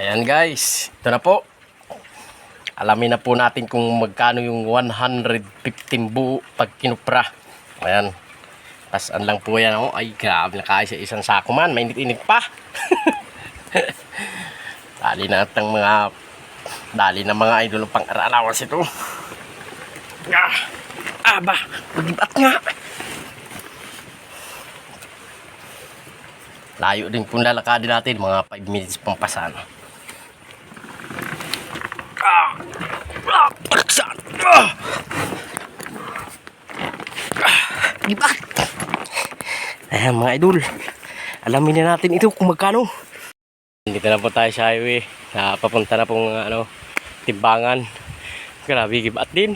Ayan guys, ito na po. Alamin na po natin kung magkano yung 115 buo pag kinupra. Ayan. Tasan lang po yan. Oh. Ay, grabe na kaya sa isang sako man. Mainit-init pa. dali na at mga dali na mga idol pang allowance ito. Ah, aba, magibat nga. Layo din pong lalakadin natin, mga 5 minutes pang pasan. Ah! Ah! Gibat! Ayan mga idol, alamin na natin ito kung magkano. Dito na po tayo sa highway, na papunta na pong ano, timbangan. Grabe, gibat din.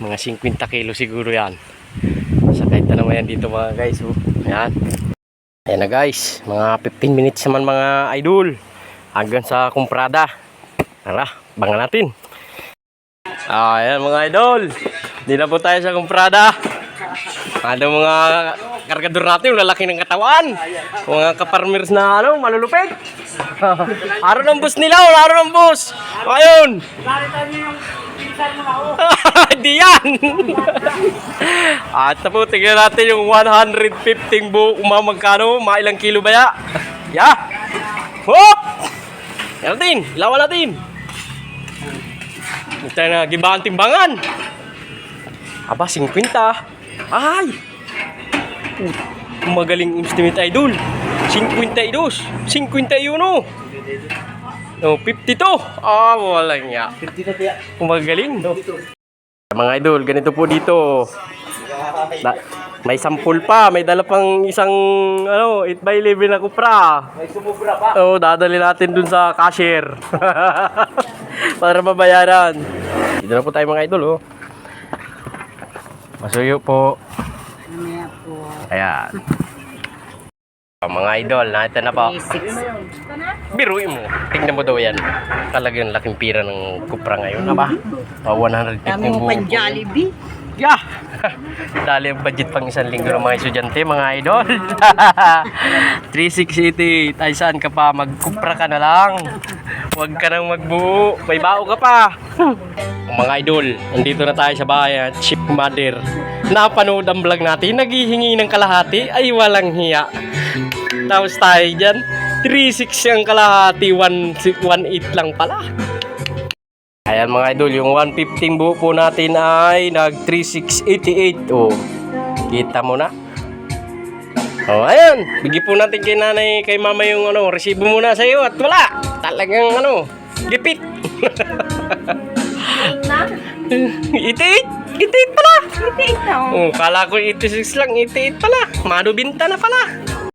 Mga 50 kilo siguro yan. Sakay na naman yan dito mga guys. Oh. Ayan. Ayan na guys, mga 15 minutes naman mga idol. Hanggang sa kumprada. Tara, bangan natin. Ah, ayan mga idol. Hindi na po tayo sa kumprada. Ano mga kargador natin, lalaki ng katawan. Mga kaparmers na ano, malulupit. araw ng bus nila, araw ng bus. Ayun. Hindi yan. At po, tingnan natin yung 115 buo kung mga magkano, mga ilang kilo ba ya? Ya! Hop! Yan natin, ilawan natin. Ito na, gibaan timbangan. Aba, 50. Ay! Uh, magaling estimate idol. 52. 51. No, 52. Ah, wala nga. 52 tiya. Kumagaling. No? Mga idol, ganito po dito. Da- may sampul pa, may dala pang isang ano, 8 by 11 na kupra. May sumubra pa. Oo, dadali natin dun sa cashier. Para mabayaran. Dito na po tayo mga idol, oh. Masuyo po. Mamaya po. Ayan. Ah, mga idol, nakita na po. Biruin mo. Tingnan mo daw yan. Talagang laking pira ng kupra ngayon. Aba, ah, 150 Dami mo po. Jollibee. Yeah! Dali ang budget pang isang linggo ng mga estudyante, mga idol. 3680. Ay, saan ka pa? Magkupra ka na lang. Huwag ka nang magbuo. May bao ka pa. mga idol, nandito na tayo sa bahay at Chief Mother. Napanood ang vlog natin, naghihingi ng kalahati, ay walang hiya. Tapos tayo dyan, 3.6 ang kalahati, 1.8 lang pala. Ayan mga idol, yung 115 buo po natin ay nag 3688. Oh, kita mo na. Oh, ayan. Bigyan po natin kay nanay, kay mama yung ano, resibo muna sa iyo at wala. Talagang ano, gipit. Itiit! Itiit pala! Ito. Oh, kala ko 86 lang, 88 pala. Mano binta na pala.